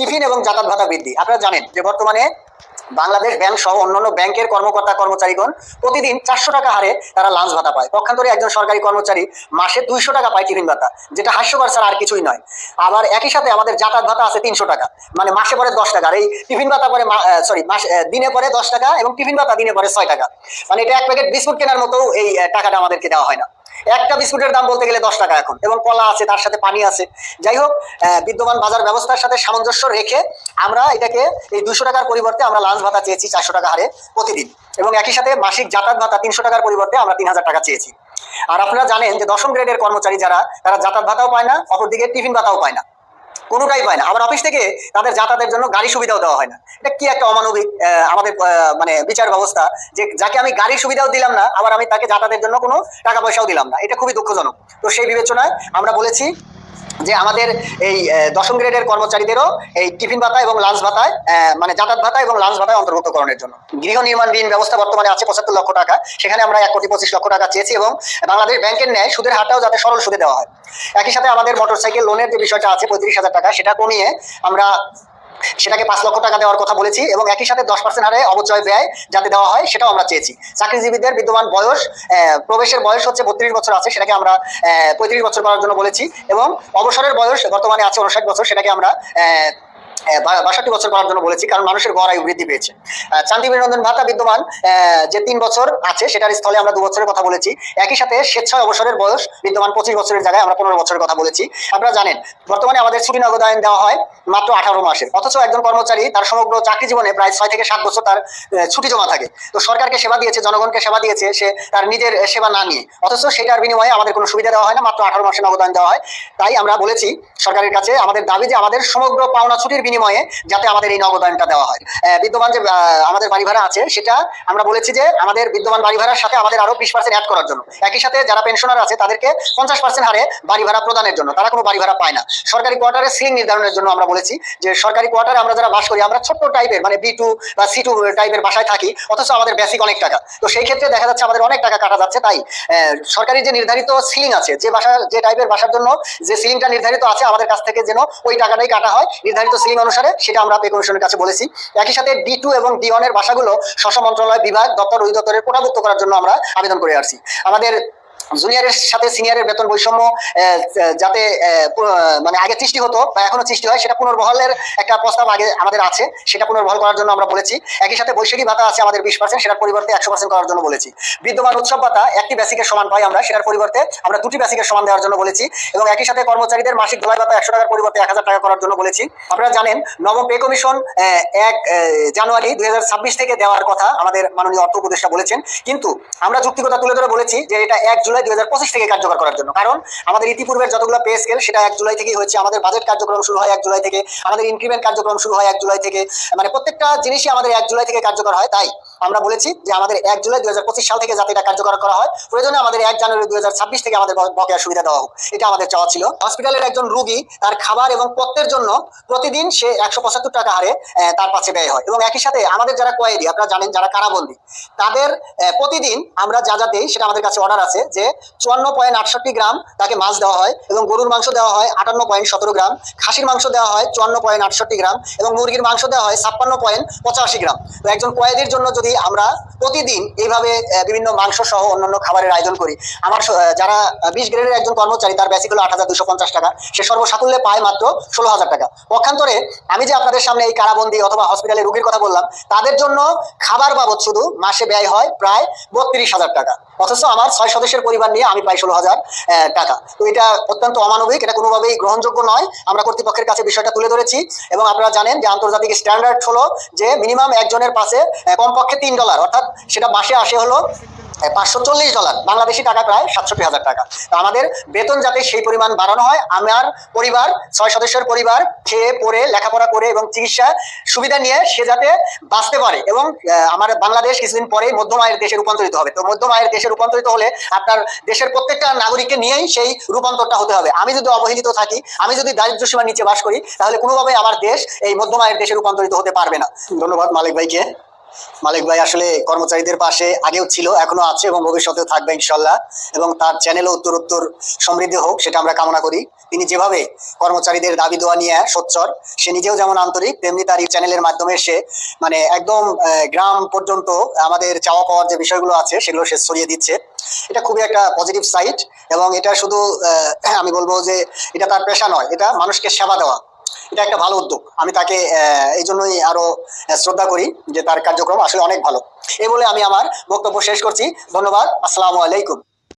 Tiffin এবং যাতায়াত ভাতা বৃদ্ধি। আপনারা জানেন যে বর্তমানে বাংলাদেশ ব্যাংক সহ অন্যান্য ব্যাংকের কর্মকর্তা, কর্মচারীগণ প্রতিদিন চারশো টাকা হারে তারা লাঞ্চ ভাতা পায়। পক্ষান্তরে একজন সরকারি কর্মচারী মাসে দুইশো টাকা পায় টিফিন ভাতা, যেটা হাস্যকর ছাড়া আর কিছুই নয়। আবার একই সাথে আমাদের যাতায়াত ভাতা আছে তিনশো টাকা মানে মাসে পরে দশ টাকা, আর এই টিফিন ভাতা পরে সরি মাস দিনে পরে দশ টাকা এবং টিফিন ভাতা দিনে পরে ছয় টাকা। মানে এটা এক প্যাকেট বিস্কুট কেনার মতো এই টাকাটা আমাদেরকে দেওয়া হয় না। একটা বিস্কুটের দাম বলতে গেলে দশ টাকা এখন, এবং কলা আছে, তার সাথে পানি আছে। যাই হোক বিদ্যমান বাজার ব্যবস্থার সাথে সামঞ্জস্য রেখে আমরা এটাকে, এই দুশো টাকার পরিবর্তে আমরা লাঞ্চ ভাতা চেয়েছি চারশো টাকা হারে প্রতিদিন। এবং একই সাথে মাসিক যাতায়াত ভাতা তিনশো টাকার পরিবর্তে আমরা তিন হাজার টাকা চেয়েছি। আর আপনারা জানেন যে দশম গ্রেডের কর্মচারী যারা, তারা যাতায়াত ভাতাও পায় না, অপরদিকে টিফিন ভাতাও পায় না। কোনোটাই পায় না। আবার অফিস থেকে তাদের যাতায়াতের জন্য গাড়ি সুবিধাও দেওয়া হয় না। এটা কি একটা অমানবিক আমাদের মানে বিচার ব্যবস্থা যে যাকে আমি গাড়ির সুবিধাও দিলাম না, আবার আমি তাকে যাতায়াতের জন্য কোনো টাকা পয়সাও দিলাম না। এটা খুবই দুঃখজনক। তো সেই বিবেচনায় আমরা বলেছি যে আমাদের এই দশম গ্রেডের কর্মচারীদেরও এই টিফিন ভাতা এবং লাঞ্চ ভাতায় মানে যাতায়াত ভাতা এবং লাঞ্চ ভাতায় অন্তর্ভুক্তকরণের জন্য। গৃহ নির্মাণ ঋণ ব্যবস্থা বর্তমানে আছে পঁচাত্তর লক্ষ টাকা। সেখানে আমরা এক কোটি পঁচিশ লক্ষ টাকা চেয়েছি এবং বাংলাদেশ ব্যাংকের ন্যায় সুদের হারটাও যাতে সরল সুদে দেওয়া হয়। একই সাথে আমাদের মোটরসাইকেল লোনের যে বিষয়টা আছে পঁয়ত্রিশ হাজার টাকা, সেটা কমিয়ে আমরা সেটাকে পাঁচ লক্ষ টাকা দেওয়ার কথা বলেছি এবং একই সাথে দশ পার্সেন্ট হারে অবচয় ব্যয় যাতে দেওয়া হয়, সেটাও আমরা চেয়েছি। চাকরিজীবীদের বিদ্যমান বয়স প্রবেশের বয়স হচ্ছে বত্রিশ বছর আছে, সেটাকে আমরা পঁয়ত্রিশ বছর করার জন্য বলেছি এবং অবসরের বয়স বর্তমানে আছে উনষাট বছর, সেটাকে আমরা বাষট্টি বছর করার জন্য বলেছি, কারণ মানুষের গড় আয়ু বৃদ্ধি পেয়েছে। চান্দি বিনোদন ভাতা বিদ্যমান যে তিন বছর আছে, সেটার স্থলে আমরা দু বছরের কথা বলেছি। একই সাথে স্বেচ্ছায় অবসরের বয়স বিদ্যমান পঁচিশ বছরের জায়গায় আমরা পনেরো বছরের কথা বলেছি। আপনারা জানেন, বর্তমানে আমাদের ছুটি নগদায়ন দেওয়া হয় মাত্র আঠারো মাসের। অথচ একজন কর্মচারী তার সমগ্র চাকরি জীবনে প্রায় ছয় থেকে সাত বছর তার ছুটি জমা থাকে। তো সরকারকে সেবা দিয়েছে, জনগণকে সেবা দিয়েছে, সে তার নিজের সেবা না নিয়ে। অথচ সেটার বিনিময়ে আমাদের কোনো সুবিধা দেওয়া হয় না, মাত্র আঠারো মাসের নগদান দেওয়া হয়। তাই আমরা বলেছি, সরকারের কাছে আমাদের দাবি যে আমাদের সমগ্র পাওনা ছুটির বিনিময়ে যাতে আমাদের এই নগদানটা দেওয়া হয়। বিদ্যমান যে আমাদের বাড়ি ভাড়া আছে, সেটা আমরা বলেছি যে আমাদের বিদ্যমান বাড়ি ভাড়ার সাথে আমাদের আরও বিশ পার্সেন্ট অ্যাড করার জন্য। একই সাথে যারা পেনশনার আছে, তাদেরকে পঞ্চাশ পার্সেন্ট হারে বাড়ি ভাড়া প্রদানের জন্য। তারা কোনো বাড়ি ভাড়া পায় না। সরকারি কোয়ার্টারে সিলিং নির্ধারণের জন্য আমরা বলেছি যে, সরকারি কোয়ার্টারে আমরা যারা বাস করি, আমরা ছোট্ট টাইপের মানে বি টু বা সি টু টাইপের বাসায় থাকি, অথচ আমাদের বেসিক অনেক টাকা। তো সেই ক্ষেত্রে দেখা যাচ্ছে আমাদের অনেক টাকা কাটা যাচ্ছে, তাই সরকারি যে নির্ধারিত সিলিং আছে, যে বাসা, যে টাইপের বাসার জন্য যে সিলিংটা নির্ধারিত আছে, আমাদের কাছ থেকে যেন ওই টাকাটাই কাটা হয়। নির্ধারিত সিলিং অনুসারে সেটা আমরা পে কমিশনের কাছে বলেছি। একই সাথে ডি টু এবং ডি ওয়ানের ভাষাগুলো স্বশ মন্ত্রণালয় বিভাগ দপ্তর অধিদপ্তরের কোটাভুক্ত করার জন্য আমরা আবেদন করে আসছি। আমাদের জুনিয়রের সাথে সিনিয়রের বেতন বৈষম্য যাতে মানে আগে সৃষ্টি হতো বা এখনও সৃষ্টি হয়, সেটা পুনর্বহালের একটা প্রস্তাব আগে আমাদের আছে। সেটা পুনর্বহাল করার জন্য আমরা বলেছি। একই সাথে বৈশাখী ভাতা আছে আমাদের বিশ পার্সেন্ট সেটার পরিবর্তে একশো পার্সেন্ট করার জন্য বলেছি। বিদ্যমান উৎসব ভাতা একটি বেসিকের সমান পাই আমরা, সেটার পরিবর্তে আমরা দুটি বেসিকের সমান দেওয়ার জন্য বলেছি এবং একই সাথে কর্মচারীদের মাসিক ধোলাই ভাতা একশো টাকার পরিবর্তে এক হাজার টাকা করার জন্য বলেছি। আপনারা জানেন, নবম পে কমিশন এক জানুয়ারি দুই হাজার ছাব্বিশ থেকে দেওয়ার কথা আমাদের মাননীয় অর্থ উপদেষ্টা বলেছেন। কিন্তু আমরা যুক্তিকতা তুলে ধরে বলেছি যে এটা এক জুলাই দুই হাজার পঁচিশ থেকে কার্যকর করার জন্য। কারণ আমাদের ইতিপূর্বের যতগুলো পে স্কেল সেটা এক জুলাই থেকেই হয়েছে। আমাদের বাজেট কার্যক্রম শুরু হয় এক জুলাই থেকে। আমাদের ইনক্রিমেন্ট কার্যক্রম শুরু হয় এক জুলাই থেকে। মানে প্রত্যেকটা জিনিসই আমাদের এক জুলাই থেকে কার্যকর হয়, তাই? আমরা বলেছি যে আমাদের এক জুলাই দুই হাজার পঁচিশ সাল থেকে যাতে এটা কার্যকর করা হয়, প্রয়োজনে আমাদের এক জানুয়ারি দুই হাজার ছাব্বিশ থেকে আমাদের বকেয়া সুবিধা দেওয়া হোক। এটা আমাদের চাওয়া ছিল। হসপিটালের একজন রুগী তার খাবার এবং পথ্যের জন্য প্রতিদিন সে একশো পঁচাত্তর টাকা হারে তার পাশে ব্যয় হয়। এবং একই সাথে আমাদের যারা কয়েদি, আপনারা জানেন যারা কারাবন্দী, তাদের প্রতিদিন আমরা যা যা দেই সেটা আমাদের কাছে অর্ডার আছে যে চুয়ান্ন পয়েন্ট আটষট্টি গ্রাম তাকে মাছ দেওয়া হয় এবং গরুর মাংস দেওয়া হয় আটান্ন পয়েন্ট সতেরো গ্রাম, খাসির মাংস দেওয়া হয় চুয়ান্ন পয়েন্ট আটষট্টি গ্রাম এবং মুরগির মাংস দেওয়া হয় ছাপ্পান্ন পয়েন্ট পঁচাশি গ্রাম। তো একজন কয়েদির জন্য যদি আমরা প্রতিদিন এইভাবে বিভিন্ন মাংস সহ অন্যান্য খাবারের আয়োজন করি। আমার যারা বিশ গ্রেডের একজন কর্মচারী, তার বেসিক হলো আট হাজার দুশো পঞ্চাশ টাকা। সে সর্বসাকুল্যে পায় মাত্র ষোলো হাজার টাকা। পক্ষান্তরে আমি যে আপনাদের সামনে এই কারাবন্দি অথবা হসপিটালে রোগীর কথা বললাম, তাদের জন্য খাবার বাবদ শুধু মাসে ব্যয় হয় প্রায় বত্রিশ হাজার টাকা। অথচ আমার ছয় সদস্যের পরিবার নিয়ে আমি পাই ষোলো হাজার টাকা। তো এটা অত্যন্ত অমানবিক, এটা কোনোভাবেই গ্রহণযোগ্য নয়। আমরা কর্তৃপক্ষের কাছে বিষয়টা তুলে ধরেছি এবং আপনারা জানেন যে আন্তর্জাতিক স্ট্যান্ডার্ড হলো যে মিনিমাম একজনের পাশে কমপক্ষে তিন ডলার অর্থাৎ সেটা মাসে আসে হলো পাঁচশো চল্লিশ ডলার, বাংলাদেশি টাকা প্রায় সাতষট্টি হাজার টাকা। আমাদের বেতন যাতে সেই পরিমাণ বাড়ানো হয়, আমার পরিবার, ছয় সদস্যের পরিবার, খেয়ে, পড়ে, লেখাপড়া করে এবং চিকিৎসা সুবিধা নিয়ে সে যাতে বাঁচতে পারে এবং আমার বাংলাদেশ কিছুদিন পরেই মধ্যম আয়ের দেশে রূপান্তরিত হবে। তো মধ্যম আয়ের দেশে রূপান্তরিত হলে আপনার দেশের প্রত্যেকটা নাগরিককে নিয়েই সেই রূপান্তরটা হতে হবে। আমি যদি অবহেলিত থাকি, আমি যদি দারিদ্র সীমার নিচে বাস করি, তাহলে কোনোভাবে আমার দেশ এই মধ্যম আয়ের দেশে রূপান্তরিত হতে পারবে না। ধন্যবাদ মালিক ভাইকে। মালিক ভাই আসলে কর্মচারীদের পাশে আগেও ছিল, এখনও আছে এবং ভবিষ্যতেও থাকবে ইনশাল্লাহ। এবং তার চ্যানেলও উত্তর উত্তর সমৃদ্ধি হোক, সেটা আমরা কামনা করি। তিনি যেভাবে কর্মচারীদের দাবি দোয়া নিয়ে সোচ্চর সে নিজেও যেমন আন্তরিক, তেমনি তার এই চ্যানেলের মাধ্যমে সে মানে একদম গ্রাম পর্যন্ত আমাদের চাওয়া পাওয়ার যে বিষয়গুলো আছে, সেগুলো সে ছড়িয়ে দিচ্ছে। এটা খুবই একটা পজিটিভ সাইড এবং এটা শুধু আমি বলব যে এটা তার পেশা নয়, এটা মানুষকে সেবা দেওয়া। এটা একটা ভালো উদ্যোগ। আমি তাকে এই জন্যই আরও শ্রদ্ধা করি যে তার কার্যক্রম আসলে অনেক ভালো। এই বলে আমি আমার বক্তব্য শেষ করছি। ধন্যবাদ। আসসালামু আলাইকুম।